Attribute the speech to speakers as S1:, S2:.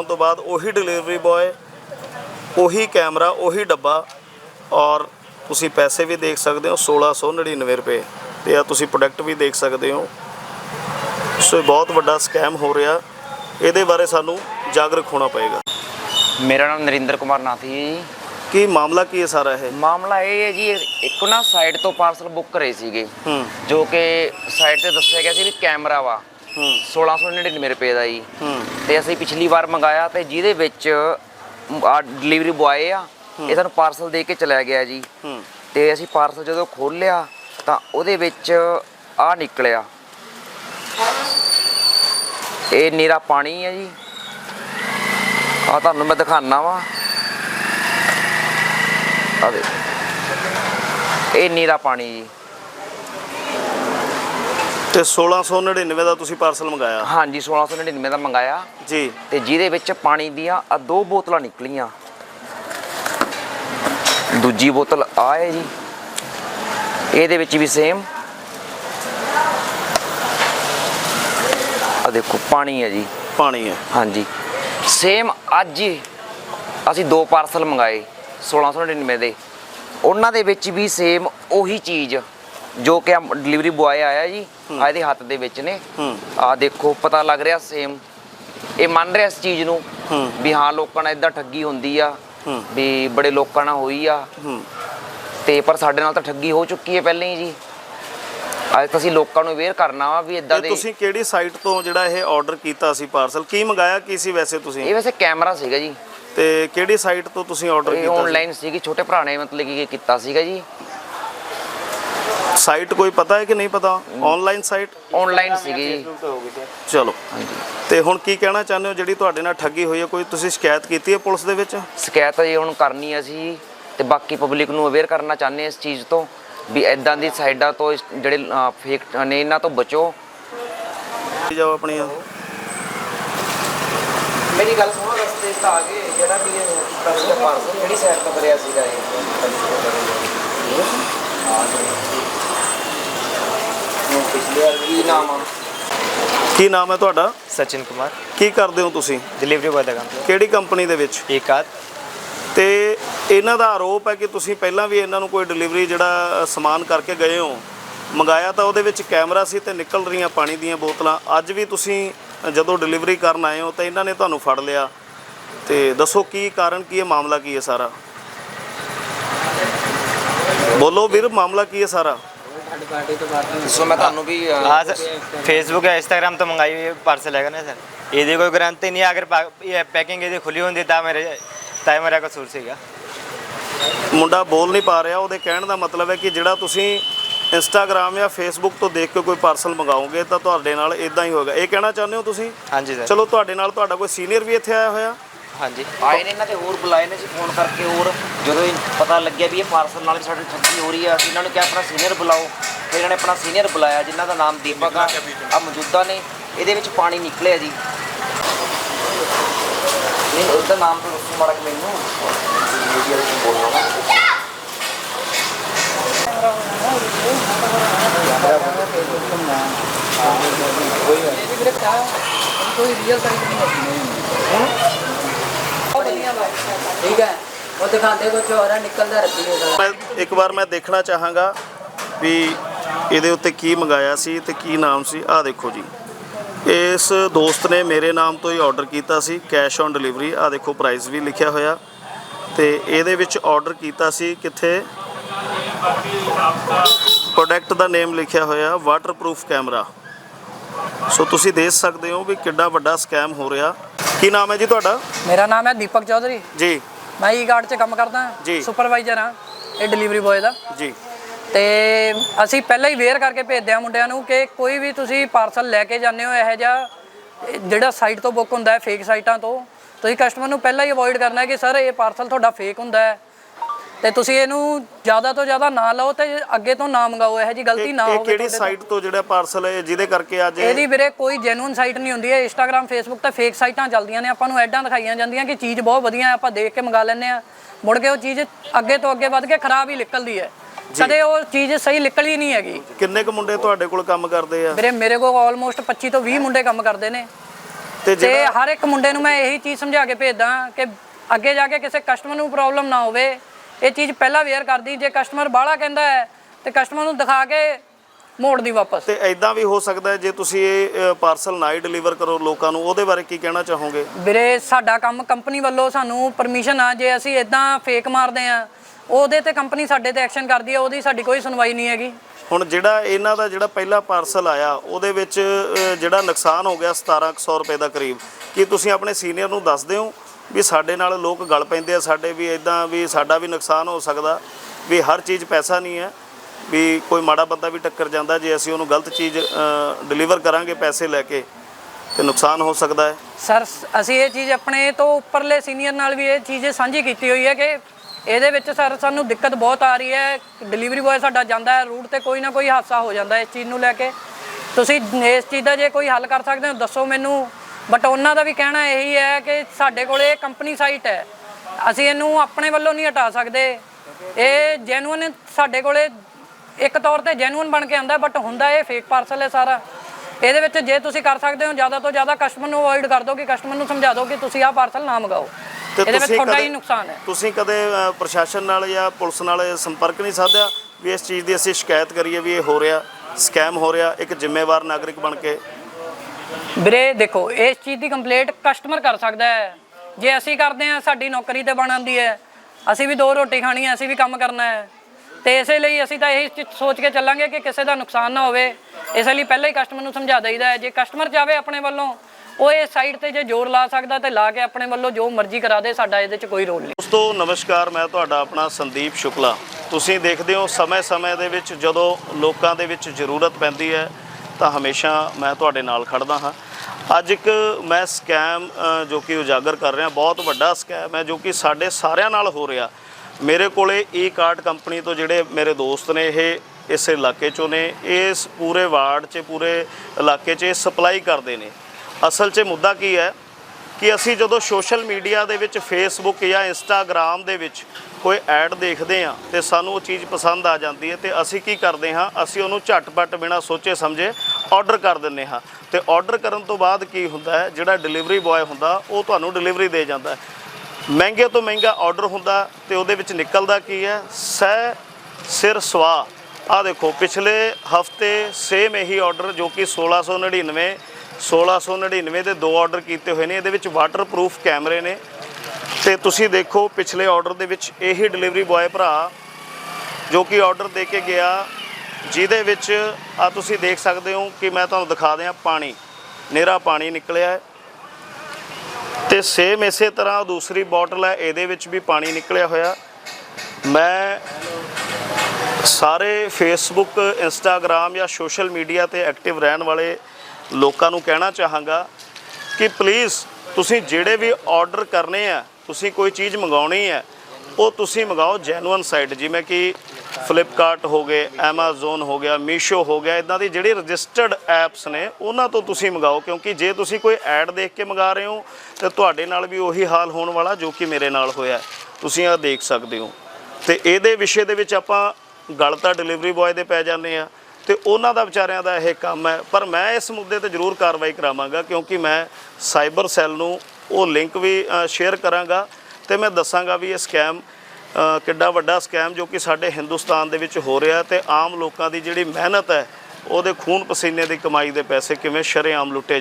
S1: ਕਰਨ ਤੋਂ ਬਾਅਦ ਉਹੀ ਡਿਲੀਵਰੀ ਬॉय ਉਹੀ ਕੈਮਰਾ ਉਹੀ ਡੱਬਾ ਔਰ ਤੁਸੀਂ ਪੈਸੇ ਵੀ ਦੇਖ ਸਕਦੇ ਹੋ 1699 ਰੁਪਏ। ਤੇ ਆ ਤੁਸੀਂ ਪ੍ਰੋਡਕਟ ਵੀ ਦੇਖ ਸਕਦੇ ਹੋ। ਸੋ ਇਹ ਬਹੁਤ ਵੱਡਾ ਸਕੈਮ ਹੋ ਰਿਹਾ। ਇਹਦੇ ਬਾਰੇ ਸਾਨੂੰ ਜਾਗਰੂਕ ਹੋਣਾ ਪਏਗਾ।
S2: ਮੇਰਾ ਨਾਮ ਨਰਿੰਦਰ ਕੁਮਾਰ ਨਾਥੀ ਹੈ ਜੀ।
S1: ਕੀ ਮਾਮਲਾ ਕੀ ਹੈ ਸਾਰਾ ਇਹ?
S2: ਮਾਮਲਾ ਇਹ ਹੈ ਜੀ ਇੱਕ ਨਾ ਸਾਈਟ ਤੋਂ ਪਾਰਸਲ ਬੁੱਕ ਕਰੇ ਸੀਗੇ। ਜੋ ਕਿ ਸਾਈਟ ਤੇ ਦੱਸਿਆ ਗਿਆ ਸੀ ਵੀ ਕੈਮਰਾ ਵਾ। 1699 ਰੁਪਏ ਦਾ ਜੀ। ਤੇ ਅਸੀਂ ਪਿਛਲੀ ਵਾਰ ਮੰਗਾਇਆ ਤੇ ਜਿਹਦੇ ਵਿੱਚ ਡਿਲੀਵਰੀ ਬੁਆਏ ਆ ਇਹ ਸਾਨੂੰ ਪਾਰਸਲ ਦੇ ਕੇ ਚਲਾ ਗਿਆ ਜੀ।
S1: ਹੂੰ।
S2: ਤੇ ਅਸੀਂ ਪਾਰਸਲ ਜਦੋਂ ਖੋਲ੍ਹਿਆ ਤਾਂ ਉਹਦੇ ਵਿੱਚ ਆ ਨਿਕਲਿਆ। ਇਹ ਨੀਰਾ ਪਾਣੀ ਹੈ ਜੀ। ਆ ਤੁਹਾਨੂੰ ਮੈਂ ਦਿਖਾਣਾ ਵਾ। ਆ ਦੇ ਇਹ ਨੀਰਾ ਪਾਣੀ ਜੀ।
S1: ਤੇ 1699 ਦਾ ਤੁਸੀਂ ਪਾਰਸਲ ਮੰਗਾਇਆ?
S2: ਹਾਂਜੀ 1699 ਦਾ ਮੰਗਾਇਆ।
S1: ਜੀ।
S2: ਤੇ ਜਿਹਦੇ ਵਿੱਚ ਪਾਣੀ ਦੀਆਂ ਆ ਦੋ ਬੋਤਲਾਂ ਨਿਕਲੀਆਂ। ਦੂਜੀ ਬੋਤਲ ਆ ਹੈ ਜੀ। ਇਹਦੇ ਵਿੱਚ ਵੀ ਸੇਮ ਆ ਦੇਖੋ ਪਾਣੀ ਹੈ ਜੀ।
S1: ਪਾਣੀ ਹੈ।
S2: ਹਾਂਜੀ। ਸੇਮ ਅੱਜ ਹੀ ਅਸੀਂ ਦੋ ਪਾਰਸਲ ਮੰਗਾਏ 1699 ਦੇ। ਉਹਨਾਂ ਦੇ ਵਿੱਚ ਵੀ ਸੇਮ ਉਹੀ ਚੀਜ਼। ਜੋ ਕਿ ਡਿਲੀਵਰੀ ਬੁਆਏ ਆਇਆ ਜੀ ਆ ਇਹਦੇ ਹੱਥ ਦੇ ਵਿੱਚ ਨੇ। ਆ ਦੇਖੋ ਪਤਾ ਲੱਗ ਰਿਹਾ ਸੇਮ ਇਹ ਮੰਨ ਰਿਹਾ ਇਸ ਚੀਜ਼ ਨੂੰ ਵੀ ਹਾਂ ਲੋਕਾਂ ਨਾਲ ਇਦਾਂ ਠੱਗੀ ਹੁੰਦੀ ਆ ਵੀ ਬੜੇ ਲੋਕਾਂ ਨਾਲ ਹੋਈ ਆ। ਤੇ ਪਰ ਸਾਡੇ ਨਾਲ ਤਾਂ ਠੱਗੀ ਹੋ ਚੁੱਕੀ ਹੈ ਪਹਿਲਾਂ ਹੀ ਜੀ। ਅੱਜ ਤਾਂ ਅਸੀਂ ਲੋਕਾਂ ਨੂੰ ਅਵੇਅਰ ਕਰਨਾ ਵਾ ਵੀ ਇਦਾਂ ਦੇ
S1: ਤੁਸੀਂ ਕਿਹੜੀ ਸਾਈਟ ਤੋਂ ਜਿਹੜਾ ਇਹ ਆਰਡਰ ਕੀਤਾ ਸੀ ਪਾਰਸਲ ਕੀ ਮੰਗਾਇਆ? ਕੀ ਸੀ ਵੈਸੇ
S2: ਇਹ
S1: ਤੁਸੀਂ
S2: ਵੈਸੇ ਕੈਮਰਾ ਸੀਗਾ ਜੀ।
S1: ਤੇ ਕਿਹੜੀ ਸਾਈਟ ਤੋਂ ਤੁਸੀਂ ਆਰਡਰ
S2: ਇਹ
S1: ਕੀਤਾ ਸੀ?
S2: ਆਨਲਾਈਨ ਸੀਗੀ ਛੋਟੇ ਭਰਾ ਨੇ ਮਤਲਬ ਕਿ ਕੀਤਾ ਸੀਗਾ ਜੀ।
S1: ਸਾਈਟ ਕੋਈ ਪਤਾ ਹੈ ਕਿ ਨਹੀਂ ਪਤਾ? ਆਨਲਾਈਨ ਸਾਈਟ
S2: ਆਨਲਾਈਨ ਸੀਗੀ
S1: ਚਲੋ। ਤੇ ਹੁਣ ਕੀ ਕਹਿਣਾ ਚਾਹੁੰਦੇ ਹੋ? ਜਿਹੜੀ ਤੁਹਾਡੇ ਨਾਲ ਠੱਗੀ ਹੋਈ ਹੈ ਕੋਈ ਤੁਸੀਂ ਸ਼ਿਕਾਇਤ ਕੀਤੀ ਹੈ ਪੁਲਿਸ ਦੇ ਵਿੱਚ?
S2: ਸ਼ਿਕਾਇਤ ਜੀ ਹੁਣ ਕਰਨੀ ਹੈ ਅਸੀਂ। ਤੇ ਬਾਕੀ ਪਬਲਿਕ ਨੂੰ ਅਵੇਅਰ ਕਰਨਾ ਚਾਹੁੰਦੇ ਇਸ ਚੀਜ਼ ਤੋਂ ਵੀ ਐਦਾਂ ਦੀ ਸਾਈਡਾਂ ਤੋਂ ਜਿਹੜੇ ਫੇਕ ਨੇ ਇਹਨਾਂ ਤੋਂ ਬਚੋ।
S1: ਜਾਓ ਆਪਣੀਆਂ
S2: ਮੇਰੀ ਗੱਲ ਸੁਣੋ ਰਸਤੇ ਤਾਂ ਆ ਗਏ। ਜਿਹੜਾ ਵੀ ਇਹ ਪਾਰਸਲ ਕਿਹੜੀ ਸਾਈਡ ਤੋਂ ਕਰਿਆ ਸੀਗਾ ਇਹ? ਪਿਛਲੇ ਵਾਰ ਵੀ
S1: ਕੀ ਨਾਮ ਹੈ ਤੁਹਾਡਾ?
S3: ਸਚਿਨ ਕੁਮਾਰ।
S1: ਕੀ ਕਰਦੇ ਹੋ ਤੁਸੀਂ?
S3: ਡਿਲੀਵਰੀ ਬॉय ਦਾ ਕੰਮ।
S1: ਕਿਹੜੀ ਕੰਪਨੀ ਦੇ ਵਿੱਚ?
S3: ਏਕਾਤ
S1: ਤੇ ਇਹਨਾਂ ਦਾ ਆਰੋਪ ਹੈ ਕਿ ਤੁਸੀਂ ਪਹਿਲਾਂ ਵੀ ਇਹਨਾਂ ਨੂੰ ਕੋਈ ਡਿਲੀਵਰੀ ਜਿਹੜਾ ਸਮਾਨ ਕਰਕੇ ਗਏ ਹੋ ਮੰਗਾਇਆ ਤਾਂ ਉਹਦੇ ਵਿੱਚ ਕੈਮਰਾ ਸੀ ਤੇ ਨਿਕਲ ਰਹੀਆਂ ਪਾਣੀ ਦੀਆਂ ਬੋਤਲਾਂ। ਅੱਜ ਵੀ ਤੁਸੀਂ ਜਦੋਂ ਡਿਲੀਵਰੀ ਕਰਨ ਆਏ ਹੋ ਤਾਂ ਇਹਨਾਂ ਨੇ ਤੁਹਾਨੂੰ ਫੜ ਲਿਆ। ਤੇ ਦੱਸੋ ਕੀ ਕਾਰਨ ਕੀ ਹੈ ਮਾਮਲਾ ਕੀ ਹੈ ਸਾਰਾ? ਬੋਲੋ ਵੀਰ ਮਾਮਲਾ ਕੀ ਹੈ ਸਾਰਾ?
S2: ਸੋ ਮੈਂ ਤੁਹਾਨੂੰ ਵੀ ਅਹ,
S3: हाँ सर फेसबुक या इंस्टाग्राम तो मंगाई हुई पार्सल है ना सर ये कोई गारंटी नहीं है अगर पा- ये पैकिंग यदि खुली होती ता मेरे ता मेरा कसूर सीगा
S1: ਮੁੰਡਾ ਬੋਲ ਨਹੀਂ ਪਾ ਰਿਹਾ ਉਹਦੇ ਕਹਿਣ ਦਾ ਮਤਲਬ ਹੈ ਕਿ ਜਿਹੜਾ ਤੁਸੀਂ ਇੰਸਟਾਗ੍ਰam ਜਾਂ ਫੇਸਬੁੱਕ ਤੋਂ ਦੇਖ ਕੇ ਕੋਈ ਪਾਰਸਲ ਮੰਗਾਓਗੇ ਤਾਂ ਤੁਹਾਡੇ ਨਾਲ ਇਦਾਂ ਹੀ ਹੋਗਾ ਇਹ ਕਹਿਣਾ ਚਾਹੁੰਦੇ ਹੋ ਤੁਸੀਂ
S3: हाँ जी सर
S1: ਚਲੋ ਤੁਹਾਡੇ ਨਾਲ ਤੁਹਾਡਾ ਕੋਈ ਸੀਨੀਅਰ ਵੀ ਇੱਥੇ ਆਇਆ ਹੋਇਆ
S3: हाँ जी
S2: ਆਏ ਨੇ ਇਹਨਾਂ ਤੇ ਹੋਰ ਬੁਲਾਏ ਨੇ ਸੀ ਫੋਨ ਕਰਕੇ ਹੋਰ। ਜਦੋਂ ਇਹ ਪਤਾ ਲੱਗਿਆ ਵੀ ਇਹ ਪਾਰਸਲ ਨਾਲ ਵੀ ਸਾਡੀ ਠੱਗੀ ਹੋ ਰਹੀ ਆ ਅਸੀਂ ਇਹਨਾਂ ਨੂੰ ਕਿਹਾ ਆਪਣਾ ਸੀਨੀਅਰ ਬੁਲਾਓ। ਫਿਰ ਇਹਨਾਂ ਨੇ ਆਪਣਾ ਸੀਨੀਅਰ ਬੁਲਾਇਆ ਜਿਨ੍ਹਾਂ ਦਾ ਨਾਮ ਦੀਪਕ ਆ ਆ ਮੌਜੂਦਾ ਨੇ। ਇਹਦੇ ਵਿੱਚ ਪਾਣੀ ਨਿਕਲਿਆ ਜੀ। ਨਹੀਂ ਉਹਦਾ ਨਾਮ ਤਾਂ ਦੱਸੋ ਮਾੜਾ ਕਿ ਮੈਨੂੰ। ਮੀਡੀਆ ਵਿੱਚ ਬੋਲਣਾ
S4: ਠੀਕ ਹੈ। ਉਹ ਦਿਖਾਉਂਦੇ ਕੁਝ ਹੋਰ ਹੈ ਨਿਕਲਦਾ ਰੱਖੀ ਹੈ
S1: ਮੈਂ ਇੱਕ ਵਾਰ ਮੈਂ ਦੇਖਣਾ ਚਾਹਾਂਗਾ ਵੀ ਇਹਦੇ ਉੱਤੇ ਕੀ ਮੰਗਾਇਆ ਸੀ ਤੇ ਕੀ ਨਾਮ ਸੀ। ਆਹ ਦੇਖੋ ਜੀ। ਇਸ ਦੋਸਤ ਨੇ ਮੇਰੇ ਨਾਮ ਤੋਂ ਹੀ ਆਰਡਰ ਕੀਤਾ ਸੀ ਕੈਸ਼ ਔਨ ਡਿਲੀਵਰੀ ਆਹ ਦੇਖੋ ਪ੍ਰਾਈਸ ਵੀ ਲਿਖਿਆ ਹੋਇਆ। ਤੇ ਇਹਦੇ ਵਿੱਚ ਆਰਡਰ ਕੀਤਾ ਸੀ ਕਿੱਥੇ? ਪ੍ਰੋਡਕਟ ਦਾ ਨੇਮ ਲਿਖਿਆ ਹੋਇਆ ਵਾਟਰਪ੍ਰੂਫ ਕੈਮਰਾ ਸੋ ਤੁਸੀਂ ਦੇਖ ਸਕਦੇ ਹੋ ਵੀ ਕਿੱਡਾ ਵੱਡਾ ਸਕੈਮ ਹੋ ਰਿਹਾ। ਕੀ ਨਾਮ ਹੈ ਜੀ ਤੁਹਾਡਾ?
S4: ਮੇਰਾ ਨਾਮ ਹੈ ਦੀਪਕ ਚੌਧਰੀ।
S1: ਜੀ।
S4: ਮੈਂ ਈ ਗਾਰਡ 'ਚ ਕੰਮ ਕਰਦਾ
S1: ਜੀ।
S4: ਸੁਪਰਵਾਈਜ਼ਰ ਹਾਂ ਇਹ ਡਿਲੀਵਰੀ ਬॉय ਦਾ।
S1: ਜੀ।
S4: ਤੇ ਅਸੀਂ ਪਹਿਲਾਂ ਹੀ ਵੇਅਰ ਕਰਕੇ ਭੇਜਦੇ ਹਾਂ ਮੁੰਡਿਆਂ ਨੂੰ ਕਿ ਕੋਈ ਵੀ ਤੁਸੀਂ ਪਾਰਸਲ ਲੈ ਕੇ ਜਾਂਦੇ ਹੋ ਇਹੋ ਜਿਹਾ ਇਹ ਜਿਹੜਾ ਸਾਈਟ ਤੋਂ ਬੁੱਕ ਹੁੰਦਾ ਹੈ ਫੇਕ ਸਾਈਟਾਂ ਤੋਂ ਤੁਸੀਂ ਕਸਟਮਰ ਨੂੰ ਪਹਿਲਾਂ ਹੀ ਅਵੋਇਡ ਕਰਨਾ ਹੈ ਕਿ ਸਰ ਇਹ ਪਾਰਸਲ ਤੁਹਾਡਾ ਫੇਕ ਹੁੰਦਾ ਹੈ। ਤੇ ਤੁਸੀਂ ਇਹਨੂੰ ਜ਼ਿਆਦਾ ਤੋਂ ਜ਼ਿਆਦਾ ਨਾ ਲਓ ਤੇ ਅੱਗੇ ਤੋਂ ਨਾ ਮੰਗਾਓ ਇਹੋ ਜੀ ਗਲਤੀ ਨਾ
S1: ਇਹ
S4: ਹੋਵੇ
S1: ਕਿਹੜੀ। ਸਾਈਟ ਤੋਂ। ਜਿਹੜਾ ਪਾਰਸਲ ਹੈ ਜਿਹਦੇ ਕਰਕੇ ਅੱਜ ਇਹ-
S4: ਇਹਦੀ ਵੀਰੇ ਕੋਈ ਜੈਨੂਇਨ ਸਾਈਟ ਨਹੀਂ ਹੁੰਦੀ ਹੈ ਇੰਸਟਾਗ੍ਰam ਫੇਸਬੁੱਕ ਤੇ ਫੇਕ ਸਾਈਟਾਂ ਚੱਲਦੀਆਂ ਨੇ ਆਪਾਂ ਨੂੰ ਐਡਾਂ ਦਿਖਾਈਆਂ ਜਾਂਦੀਆਂ ਕਿ ਚੀਜ਼ ਬਹੁਤ ਵਧੀਆ ਆਪਾਂ ਦੇਖ ਕੇ ਮੰਗਾ ਲੈਂਦੇ ਆ ਮੁੜ ਕੇ ਉਹ ਚੀਜ਼ ਅੱਗੇ ਤੋਂ ਅੱਗੇ ਵੱਧ ਕੇ ਖਰਾਬ ਹੀ ਨਿਕਲਦੀ ਹੈ। ਕਦੇ ਉਹ ਚੀਜ਼ ਸਹੀ ਨਿਕਲੀ ਨਹੀਂ ਹੈਗੀ।
S1: ਕਿੰਨੇ ਕੁ ਮੁੰਡੇ ਤੁਹਾਡੇ ਕੋਲ ਕੰਮ ਕਰਦੇ ਆ?
S4: ਵੀਰੇ ਮੇਰੇ ਕੋਲ ਆਲਮੋਸਟ 25 ਤੋਂ 20 ਮੁੰਡੇ ਕੰਮ ਕਰਦੇ ਨੇ।
S1: ਤੇ
S4: ਹਰ ਇੱਕ ਮੁੰਡੇ ਨੂੰ ਮੈਂ ਇਹੀ ਚੀਜ਼ ਸਮਝਾ ਕੇ ਭੇਜਦਾ ਕਿ ਅੱਗੇ ਜਾ ਕੇ ਕਿਸੇ ਕਸਟਮਰ ਨੂੰ ਪ੍ਰੋਬਲਮ ਨਾ ਹੋਵੇ। ਇਹ ਚੀਜ਼ ਪਹਿਲਾਂ ਵੇਅਰ ਕਰਦੀ ਜੇ ਕਸਟਮਰ ਬਾਹਲਾ ਕਹਿੰਦਾ ਹੈ ਤੇ ਕਸਟਮਰ ਨੂੰ ਦਿਖਾ ਕੇ ਮੋੜ ਦੀ ਵਾਪਸ।
S1: ਤੇ ਐਦਾਂ ਵੀ ਹੋ ਸਕਦਾ ਜੇ ਤੁਸੀਂ ਇਹ ਪਾਰਸਲ ਨਾ ਹੀ ਡਿਲੀਵਰ ਕਰੋ ਲੋਕਾਂ ਨੂੰ ਉਹਦੇ ਬਾਰੇ ਕੀ ਕਹਿਣਾ ਚਾਹੋਗੇ?
S4: ਵੀਰੇ ਸਾਡਾ ਕੰਮ ਕੰਪਨੀ ਵੱਲੋਂ ਸਾਨੂੰ ਪਰਮਿਸ਼ਨ ਆ ਜੇ ਅਸੀਂ ਇਦਾਂ ਫੇਕ ਮਾਰਦੇ ਆ ਉਹਦੇ ਤੇ ਕੰਪਨੀ ਸਾਡੇ ਤੇ ਐਕਸ਼ਨ ਕਰਦੀ ਹੈ ਉਹਦੀ ਸਾਡੀ ਕੋਈ ਸੁਣਵਾਈ ਨਹੀਂ ਹੈਗੀ।
S1: ਹੁਣ ਜਿਹੜਾ ਇਹਨਾਂ ਦਾ ਜਿਹੜਾ ਪਹਿਲਾ ਪਾਰਸਲ ਆਇਆ ਉਹਦੇ ਵਿੱਚ ਜਿਹੜਾ ਨੁਕਸਾਨ ਹੋ ਗਿਆ 1700 ਰੁਪਏ ਦਾ ਕਰੀਬ ਕੀ ਤੁਸੀਂ ਆਪਣੇ ਸੀਨੀਅਰ ਨੂੰ ਦੱਸਦੇ ਹੋ? ਵੀ ਸਾਡੇ ਨਾਲ ਲੋਕ ਗਲ ਪੈਂਦੇ ਆ, ਸਾਡੇ ਵੀ ਇਦਾਂ ਵੀ ਸਾਡਾ ਵੀ ਨੁਕਸਾਨ ਹੋ ਸਕਦਾ, ਵੀ ਹਰ ਚੀਜ਼ ਪੈਸਾ ਨਹੀਂ ਹੈ, ਵੀ ਕੋਈ ਮਾੜਾ ਬੰਦਾ ਵੀ ਟੱਕਰ ਜਾਂਦਾ, ਜੇ ਅਸੀਂ ਉਹਨੂੰ ਗਲਤ ਚੀਜ਼ ਡਿਲੀਵਰ ਕਰਾਂਗੇ ਪੈਸੇ ਲੈ ਕੇ, ਤੇ ਨੁਕਸਾਨ ਹੋ ਸਕਦਾ ਹੈ।
S4: ਸਰ, ਅਸੀਂ ਇਹ ਚੀਜ਼ ਆਪਣੇ ਤੋਂ ਉੱਪਰਲੇ ਸੀਨੀਅਰ ਨਾਲ ਵੀ ਇਹ ਚੀਜ਼ ਸਾਂਝੀ ਕੀਤੀ ਹੋਈ ਹੈ ਕਿ ਇਹਦੇ ਵਿੱਚ ਸਰ ਸਾਨੂੰ ਦਿੱਕਤ ਬਹੁਤ ਆ ਰਹੀ ਹੈ ਡਿਲੀਵਰੀ ਬॉय ਸਾਡਾ ਜਾਂਦਾ ਹੈ ਰੂਟ ਤੇ ਕੋਈ ਨਾ ਕੋਈ ਹਾਦਸਾ ਹੋ ਜਾਂਦਾ ਹੈ ਇਸ ਚੀਜ਼ ਨੂੰ ਲੈ ਕੇ। ਤੁਸੀਂ ਇਸ ਚੀਜ਼ ਦਾ ਜੇ ਕੋਈ ਹੱਲ ਕਰ ਸਕਦੇ ਹੋ, ਦੱਸੋ ਮੈਨੂੰ। ਬਟ ਉਹਨਾਂ ਦਾ ਵੀ ਕਹਿਣਾ ਇਹੀ ਹੈ ਕਿ ਸਾਡੇ ਕੋਲੇ ਕੰਪਨੀ ਸਾਈਟ ਹੈ। ਅਸੀਂ ਇਹਨੂੰ ਆਪਣੇ ਵੱਲੋਂ ਨਹੀਂ ਹਟਾ ਸਕਦੇ। ਇਹ ਜੈਨੂਇਨ ਸਾਡੇ ਕੋਲੇ ਇੱਕ ਤੌਰ ਤੇ ਜੈਨੂਇਨ ਬਣ ਕੇ ਆਂਦਾ ਬਟ ਹੁੰਦਾ ਇਹ ਫੇਕ ਪਾਰਸਲ ਹੈ ਸਾਰਾ। ਇਹਦੇ ਵਿੱਚ ਜੇ ਤੁਸੀਂ ਕਰ ਸਕਦੇ ਹੋ ਜ਼ਿਆਦਾ ਤੋਂ ਜ਼ਿਆਦਾ ਕਸਟਮਰ ਨੂੰ ਅਵੋਇਡ ਕਰ ਦਿਓ ਕਿ ਕਸਟਮਰ ਨੂੰ ਸਮਝਾ ਦਿਓ ਕਿ ਤੁਸੀਂ ਆਹ ਪਾਰਸਲ ਨਾ ਮੰਗਾਓ। ਇਹਦੇ ਵਿੱਚ ਤੁਹਾਡਾ ਹੀ ਨੁਕਸਾਨ ਹੈ।
S1: ਤੁਸੀਂ ਕਦੇ ਪ੍ਰਸ਼ਾਸਨ ਨਾਲ ਜਾਂ ਪੁਲਿਸ ਨਾਲ ਸੰਪਰਕ ਨਹੀਂ ਸਾਧਿਆ ਵੀ ਇਸ ਚੀਜ਼ ਦੀ ਅਸੀਂ ਸ਼ਿਕਾਇਤ ਕਰੀਏ ਵੀ ਇਹ ਹੋ ਰਿਹਾ ਸਕੈਮ ਹੋ ਰਿਹਾ ਇੱਕ ਜ਼ਿੰਮੇਵਾਰ ਨਾਗਰਿਕ ਬਣ ਕੇ
S4: ਵੀਰੇ ਦੇਖੋ, ਇਸ ਚੀਜ਼ ਦੀ ਕੰਪਲੇਂਟ ਕਸਟਮਰ ਕਰ ਸਕਦਾ ਹੈ। ਜੇ ਅਸੀਂ ਕਰਦੇ ਹਾਂ, ਸਾਡੀ ਨੌਕਰੀ ਤੇ ਬਣ ਆਉਂਦੀ ਹੈ। ਅਸੀਂ ਵੀ ਦੋ ਰੋਟੀ ਖਾਣੀ ਹੈ, ਅਸੀਂ ਵੀ ਕੰਮ ਕਰਨਾ ਹੈ। ਤੇ ਇਸੇ ਲਈ ਅਸੀਂ ਤਾਂ ਇਹ ਸੋਚ ਕੇ ਚੱਲਾਂਗੇ ਕਿ ਕਿਸੇ ਦਾ ਨੁਕਸਾਨ ਨਾ ਹੋਵੇ। ਇਸ ਲਈ ਪਹਿਲਾਂ ਹੀ ਕਸਟਮਰ ਨੂੰ ਸਮਝਾ ਦਈਦਾ ਹੈ। ਜੇ ਕਸਟਮਰ ਚਾਵੇ ਆਪਣੇ ਵੱਲੋਂ, ਉਹ ਇਹ ਸਾਈਡ ਤੇ ਜੇ ਜ਼ੋਰ ਲਾ ਸਕਦਾ ਤੇ ਲਾ ਕੇ ਆਪਣੇ ਵੱਲੋਂ ਜੋ ਮਰਜ਼ੀ ਕਰਾ ਦੇ, ਸਾਡਾ ਇਹਦੇ 'ਚ ਕੋਈ ਰੋਲ ਨਹੀਂ।
S1: ਦੋਸਤੋ, ਨਮਸਕਾਰ, ਮੈਂ ਤੁਹਾਡਾ ਆਪਣਾ ਸੰਦੀਪ ਸ਼ੁਕਲਾ। ਤੁਸੀਂ ਦੇਖਦੇ ਹੋ, ਸਮੇਂ-ਸਮੇਂ ਦੇ ਵਿੱਚ ਜਦੋਂ ਲੋਕਾਂ ਦੇ ਵਿੱਚ ਜ਼ਰੂਰਤ ਪੈਂਦੀ ਹੈ ਤਾਂ ਹਮੇਸ਼ਾ ਮੈਂ ਤੁਹਾਡੇ ਨਾਲ ਖੜਦਾ ਹਾਂ। ਅੱਜ ਇੱਕ ਮੈਂ ਸਕੈਮ ਜੋ ਕਿ ਉਜਾਗਰ ਕਰ ਰਿਹਾ, ਬਹੁਤ ਵੱਡਾ ਸਕੈਮ ਹੈ, ਜੋ ਕਿ ਸਾਡੇ ਸਾਰਿਆਂ ਨਾਲ ਹੋ ਰਿਹਾ। ਮੇਰੇ ਕੋਲੇ ਈ ਕਾਰਡ ਕੰਪਨੀ ਤੋਂ ਜਿਹੜੇ ਮੇਰੇ ਦੋਸਤ ਨੇ, ਇਹ ਇਸ ਇਲਾਕੇ ਚੋਂ ਨੇ, ਇਸ ਪੂਰੇ ਵਾਰਡ 'ਚ, ਪੂਰੇ ਇਲਾਕੇ 'ਚ ਸਪਲਾਈ ਕਰਦੇ ਨੇ। ਅਸਲ 'ਚ ਮੁੱਦਾ ਕੀ ਹੈ ਕਿ ਅਸੀਂ ਜਦੋਂ ਸੋਸ਼ਲ ਮੀਡੀਆ ਦੇ ਵਿੱਚ ਫੇਸਬੁੱਕ ਜਾਂ ਇੰਸਟਾਗ੍ਰam ਦੇ ਵਿੱਚ ਕੋਈ ਐਡ ਦੇਖਦੇ ਹਾਂ ਤੇ ਸਾਨੂੰ ਉਹ ਚੀਜ਼ ਪਸੰਦ ਆ ਜਾਂਦੀ ਹੈ ਤੇ ਅਸੀਂ ਕੀ ਕਰਦੇ ਹਾਂ, ਅਸੀਂ ਉਹਨੂੰ ਝਟਪਟ ਬਿਨਾਂ ਸੋਚੇ ਸਮਝੇ ਆਰਡਰ ਕਰ ਦਿੰਦੇ ਹਾਂ। ਤੇ ਆਰਡਰ ਕਰਨ ਤੋਂ ਬਾਅਦ ਕੀ ਹੁੰਦਾ ਹੈ, ਜਿਹੜਾ ਡਿਲੀਵਰੀ ਬॉय ਹੁੰਦਾ, ਉਹ ਤੁਹਾਨੂੰ ਡਿਲੀਵਰੀ ਦੇ ਜਾਂਦਾ ਹੈ। ਮਹਿੰਗੇ ਤੋਂ ਮਹਿੰਗਾ ਆਰਡਰ ਹੁੰਦਾ ਤੇ ਉਹਦੇ ਵਿੱਚ ਨਿਕਲਦਾ ਕੀ ਹੈ, ਸਹਿ, ਸਿਰ, ਸਵਾ। ਆ ਦੇਖੋ, ਪਿਛਲੇ ਹਫ਼ਤੇ ਸੇਮ ਇਹੀ ਆਰਡਰ ਜੋ ਕਿ 1699 1699 ਦੇ ਦੋ ਆਰਡਰ ਕੀਤੇ ਹੋਏ ਨੇ, ਇਹਦੇ ਵਿੱਚ ਵਾਟਰਪ੍ਰੂਫ ਕੈਮਰੇ ਨੇ। ਤੇ ਤੁਸੀਂ ਦੇਖੋ ਪਿਛਲੇ ਆਰਡਰ ਦੇ ਵਿੱਚ ਇਹੀ ਡਿਲੀਵਰੀ ਬॉय ਭਰਾ ਜੋ ਕਿ ਆਰਡਰ ਦੇ ਕੇ ਗਿਆ, ਜਿਹਦੇ ਵਿੱਚ ਆ ਤੁਸੀਂ ਦੇਖ ਸਕਦੇ ਹੋ ਕਿ ਮੈਂ ਤੁਹਾਨੂੰ ਦਿਖਾ ਦਿਆਂ ਪਾਣੀ। ਨੇਰਾ ਪਾਣੀ ਨਿਕਲਿਆ ਹੈ। ਤੇ ਸੇਮ ਇਸੇ ਤਰ੍ਹਾਂ ਦੂਸਰੀ ਬੋਟਲ ਹੈ, ਇਹਦੇ ਵਿੱਚ ਵੀ ਪਾਣੀ ਨਿਕਲਿਆ ਹੋਇਆ। ਮੈਂ ਸਾਰੇ ਫੇਸਬੁੱਕ ਇੰਸਟਾਗ੍ਰam ਜਾਂ ਸੋਸ਼ਲ ਮੀਡੀਆ ਤੇ ਐਕਟਿਵ ਰਹਿਣ ਵਾਲੇ ਲੋਕਾਂ ਨੂੰ ਕਹਿਣਾ ਚਾਹਾਂਗਾ ਕਿ ਪਲੀਜ਼ ਤੁਸੀਂ ਜਿਹੜੇ ਵੀ ਆਰਡਰ ਕਰਨੇ ਆ ਤੁਸੀਂ ਕੋਈ ਚੀਜ਼ ਮੰਗਾਉਣੀ ਹੈ, ਉਹ ਤੁਸੀਂ ਮੰਗਾਓ ਜੈਨੂਅਨ ਸਾਈਟ ਜਿਵੇਂ ਕਿ ਫਲਿੱਪਕਾਰਟ ਹੋ ਗਏ, Amazon ਹੋ ਗਿਆ ਮੀਸ਼ੋ ਹੋ ਗਿਆ ਇਦਾਂ ਦੀ ਜਿਹੜੀ ਰਜਿਸਟਰਡ ਐਪਸ ਨੇ, ਉਹਨਾਂ ਤੋਂ ਤੁਸੀਂ ਮੰਗਾਓ, ਕਿਉਂਕਿ ਜੇ ਤੁਸੀਂ ਕੋਈ ਐਡ ਦੇਖ ਕੇ ਮੰਗਾ ਰਹੇ ਹੋ, ਤੇ ਤੁਹਾਡੇ ਨਾਲ ਵੀ ਉਹੀ ਹਾਲ ਹੋਣ ਵਾਲਾ ਜੋ ਕਿ ਮੇਰੇ ਨਾਲ ਹੋਇਆ ਤੁਸੀਂ ਆ ਦੇਖ ਸਕਦੇ ਹੋ। ਤੇ ਇਹਦੇ ਵਿਸ਼ੇ ਦੇ ਵਿੱਚ ਆਪਾਂ ਗੱਲ ਤਾਂ ਡਿਲੀਵਰੀ ਬॉय ਦੇ ਪੈ ਜਾਂਦੇ ਆ ਤੇ ਉਹਨਾਂ ਦਾ ਵਿਚਾਰਿਆਂ ਦਾ ਇਹ ਕੰਮ ਹੈ। ਪਰ ਮੈਂ ਇਸ ਮੁੱਦੇ ਤੇ ਜ਼ਰੂਰ ਕਾਰਵਾਈ ਕਰਾਵਾਂਗਾ, ਕਿਉਂਕਿ ਮੈਂ ਸਾਈਬਰ ਸੈੱਲ ਨੂੰ ਉਹ ਲਿੰਕ ਵੀ ਸ਼ੇਅਰ ਕਰਾਂਗਾ ਤੇ ਮੈਂ ਦੱਸਾਂਗਾ ਵੀ ਇਹ ਸਕੈਮ ਕਿੱਡਾ ਵੱਡਾ ਸਕੈਮ ਜੋ ਕਿ ਸਾਡੇ ਹਿੰਦੁਸਤਾਨ ਦੇ ਵਿੱਚ ਹੋ ਰਿਹਾ ਤੇ ਆਮ ਲੋਕਾਂ ਦੀ ਜਿਹੜੀ ਮਿਹਨਤ ਹੈ, ਉਹਦੇ ਖੂਨ ਪਸੀਨੇ ਦੀ ਕਮਾਈ ਦੇ ਪੈਸੇ ਕਿਵੇਂ ਸ਼ਰੇਆਮ ਲੁੱਟੇ